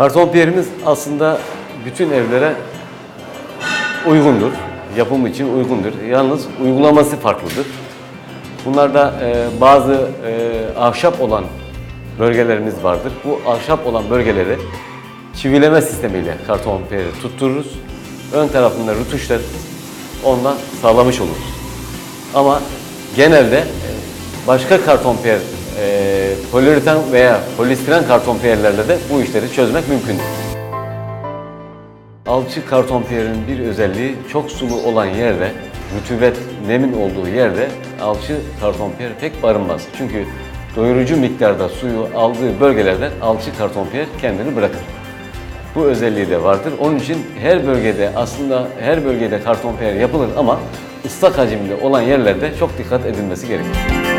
Karton piyerimiz aslında bütün evlere uygundur. Yapım için uygundur. Yalnız uygulaması farklıdır. Bunlarda e, bazı e, ahşap olan bölgelerimiz vardır. Bu ahşap olan bölgeleri çivileme sistemiyle karton piyeri tuttururuz. Ön tarafında rütuşlar ondan sağlamış oluruz. Ama genelde e, başka karton piyer, e, poliüretan veya polistiren karton piyerlerle de bu işleri çözmek mümkündür. Alçı karton piyerinin bir özelliği çok sulu olan yerde, rütubet, nemin olduğu yerde alçı karton piyer pek barınmaz. Çünkü doyurucu miktarda suyu aldığı bölgelerden alçı karton piyer kendini bırakır. Bu özelliği de vardır. Onun için her bölgede aslında her bölgede karton piyer yapılır ama ıslak hacimli olan yerlerde çok dikkat edilmesi gerekir.